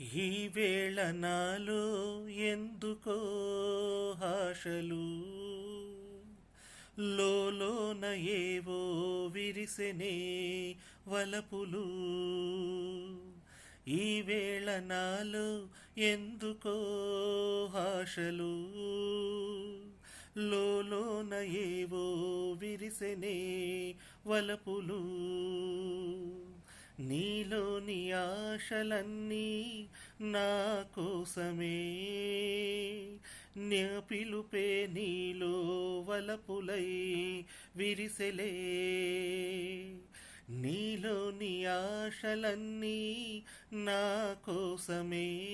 ఈ వేళ నాలో ఎందుకో ఆశలు? లోలోన ఏవో విరిసెనే వలపులు. ఈ వేళ నాలో ఎందుకో ఆశలు? లోలోన ఏవో విరిసెనే వలపులు. నీలోని ఆశలన్నీ నా కోసమే. నే పిలుపే నీలో వలపులై విరిసెలే. నీలోని ఆశలన్నీ నా కోసమే.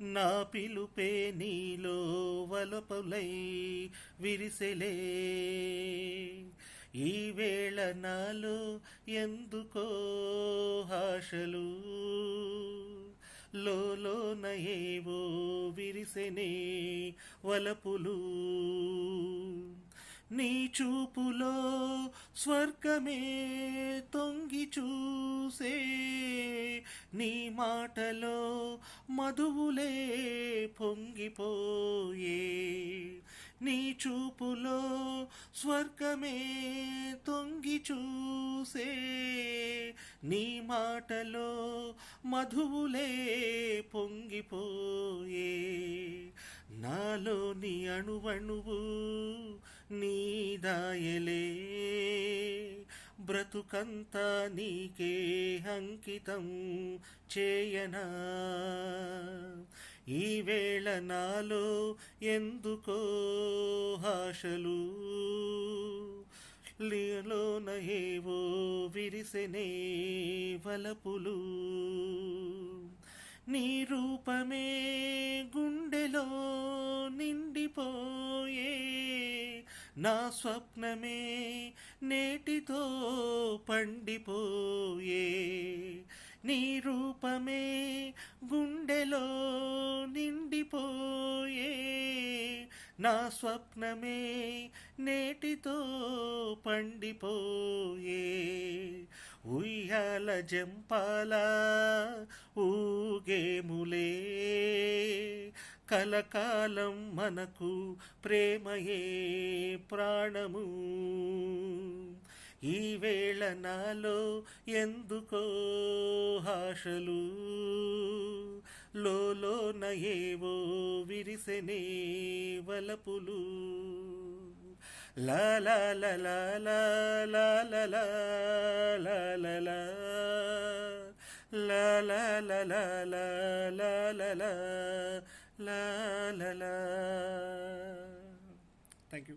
నా పిలుపే నీలో వలపులై విరిసెలే. ఈ వేళ నాలో ఎందుకో ఆశలు? లోలోన ఏవో విరిసెనే వలపులు. నీ చూపులో స్వర్గమే తొంగి చూసే నీ మాటలో మధువులే పొంగిపోయే నీ చూపులో స్వర్గమే తొంగి చూసే. నీ మాటలో మధువులే పొంగిపోయే. నాలో నీ అణువణువు నీదాయలే బ్రతుకంతా నీకే అంకితం చేయనా? ఈ వేళ నాలో ఎందుకో ఆశలు? లీలోన ఏవో విరిసెనే వలపులు. నీ రూపమే గుండెలో నిండిపోయే. నా స్వప్నమే నేటితో పండిపోయే. నీ రూపమే గుండెలో నిండిపోయే. నా స్వప్నమే నేటితో పండిపోయే. ఉయ్యాల జంపాల ఊగేములే కలకాలం మనకు ప్రేమయే ప్రాణము. ఈ వేళ నాలో ఎందుకో ఆశలు లోలోన ఏవో విరిసెనే వలపులు లా లా లా లా లాలా లాలా లా లా లా లా లా థ్యాంక్ యూ